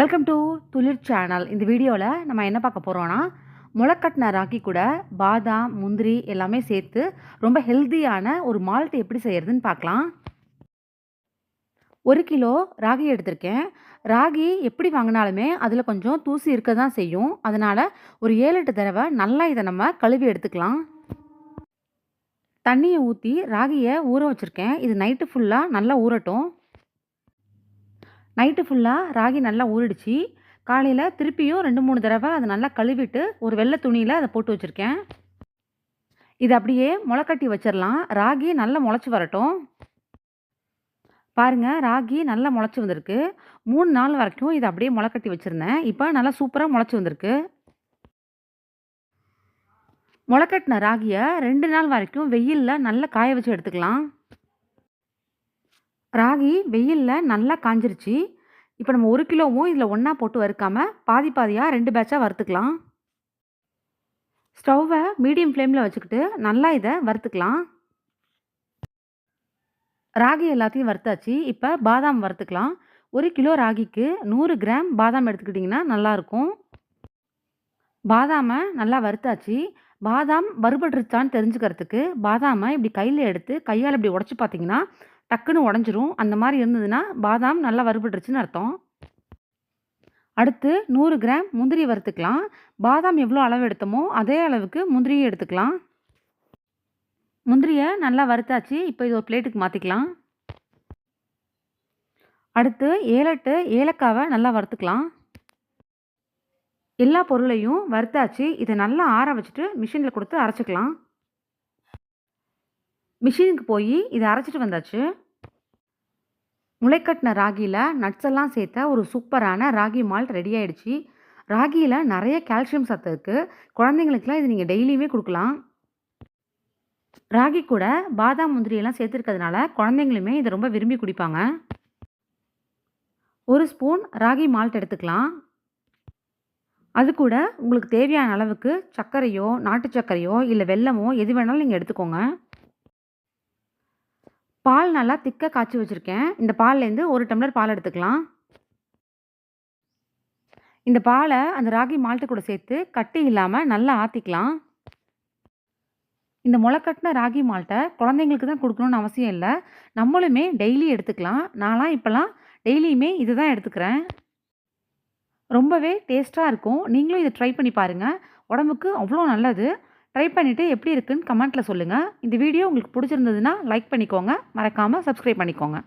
Welcome to துளிர் channel இந்த வீடியோவில் நம்ம என்ன பார்க்க போகிறோன்னா முளைக்கட்டின ராகி கூட பாதாம் முந்திரி எல்லாமே சேர்த்து ரொம்ப ஹெல்த்தியான ஒரு மால்ட் எப்படி செய்கிறதுன்னு பார்க்கலாம். ஒரு கிலோ ராகி எடுத்திருக்கேன். ராகி எப்படி வாங்கினாலுமே அதில் கொஞ்சம் தூசி இருக்க தான் செய்யும். அதனால் ஒரு ஏழு எட்டு தடவை நல்லா இதை நம்ம கழுவி எடுத்துக்கலாம். தண்ணியை ஊற்றி ராகியை ஊற வச்சுருக்கேன். இது நைட்டு ஃபுல்லாக நல்லா ஊறட்டும். நைட்டு ஃபுல்லாக ராகி நல்லா ஊறிடுச்சு. காலையில் திருப்பியும் ரெண்டு மூணு தடவை அதை நல்லா கழுவிட்டு ஒரு வெள்ளை துணியில் அதை போட்டு வச்சுருக்கேன். இது அப்படியே முளைக்கட்டி வச்சிடலாம் ராகி நல்லா முளைச்சி வரட்டும். பாருங்கள் ராகி நல்லா முளைச்சி வந்திருக்கு. மூணு நாள் வரைக்கும் இதை அப்படியே முளைக்கட்டி வச்சுருந்தேன். இப்போ நல்லா சூப்பராக முளைச்சி வந்திருக்கு. முளைக்கட்டின ராகியை ரெண்டு நாள் வரைக்கும் வெயிலில் நல்லா காய வச்சு எடுத்துக்கலாம். ராகி வெயிலில் நல்லா காஞ்சிருச்சு. இப்போ நம்ம ஒரு கிலோவும் இதில் ஒன்றா போட்டு வறுக்காமல் பாதி பாதியாக ரெண்டு பேட்சாக வறுத்துக்கலாம். ஸ்டவ்வை மீடியம் ஃப்ளேமில் வச்சுக்கிட்டு நல்லா இதை வறுத்துக்கலாம். ராகி எல்லாத்தையும் வறுத்தாச்சு. இப்போ பாதாம் வறுத்துக்கலாம். ஒரு கிலோ ராகிக்கு நூறு கிராம் பாதாம் எடுத்துக்கிட்டிங்கன்னா நல்லாயிருக்கும். பாதாமை நல்லா வறுத்தாச்சு. பாதாம் வறுபட்டுருச்சான்னு தெரிஞ்சுக்கிறதுக்கு பாதாமை இப்படி கையில் எடுத்து கையால் இப்படி உடச்சி பார்த்தீங்கன்னா டக்குன்னு உடஞ்சிரும். அந்த மாதிரி இருந்ததுன்னா பாதாம் நல்லா வறுபட்டுருச்சுன்னு அர்த்தம். அடுத்து நூறு கிராம் முந்திரி வறுத்துக்கலாம். பாதாம் எவ்வளோ அளவு எடுத்தோமோ அதே அளவுக்கு முந்திரியும் எடுத்துக்கலாம். முந்திரியை நல்லா வறுத்தாச்சு. இப்போ இது ஒரு பிளேட்டுக்கு மாற்றிக்கலாம் அடுத்து ஏலட்டு ஏலக்காவை நல்லா வறுத்துக்கலாம். எல்லா பொருளையும் வறுத்தாச்சு. இதை நல்லா ஆற வச்சுட்டு மிஷினில் கொடுத்து அரைச்சிக்கலாம். மிஷினுக்கு போய் இதை அரைச்சிட்டு வந்தாச்சு. முளைக்கட்டின ராகியில் நட்ஸ் எல்லாம் சேர்த்த ஒரு சூப்பரான ராகி மால்ட் ரெடி ஆயிடுச்சு. ராகியில் நிறைய கால்சியம் சத்து இருக்குது குழந்தைங்களுக்குலாம் இது நீங்கள் டெய்லியுமே கொடுக்கலாம். ராகி கூட பாதாம் முந்திரி எல்லாம் சேர்த்துருக்கிறதுனால குழந்தைங்களுமே இதை ரொம்ப விரும்பி குடிப்பாங்க. ஒரு ஸ்பூன் ராகி மால்ட் எடுத்துக்கலாம். அது கூட உங்களுக்கு தேவையான அளவுக்கு சர்க்கரையோ நாட்டு சர்க்கரையோ இல்லை வெல்லமோ எது வேணாலும் நீங்கள் எடுத்துக்கோங்க. பால் நல்லா திக்காக காய்ச்சி வச்சுருக்கேன். இந்த பால்லேருந்து ஒரு டம்ளர் பால் எடுத்துக்கலாம். இந்த பாலை அந்த ராகி மால்ட்டு கூட சேர்த்து கட்டி இல்லாமல் நல்லா ஆற்றிக்கலாம் இந்த முளைக்கட்டின ராகி மால்ட்டை குழந்தைங்களுக்கு தான் கொடுக்கணுன்னு அவசியம் இல்லை. நம்மளுமே டெய்லி எடுத்துக்கலாம். நான்லாம் இப்போல்லாம் டெய்லியுமே இது தான் எடுத்துக்கிறேன். ரொம்பவே டேஸ்ட்டாக இருக்கும். நீங்களும் இதை ட்ரை பண்ணி பாருங்கள் உடம்புக்கு அவ்வளோ நல்லது. ட்ரை பண்ணிவிட்டு எப்படி இருக்குன்னு கமெண்ட்டில் சொல்லுங்கள் இந்த வீடியோ உங்களுக்கு பிடிச்சிருந்ததுன்னா லைக் பண்ணிக்கோங்க. மறக்காமல் சப்ஸ்கிரைப் பண்ணிக்கோங்க.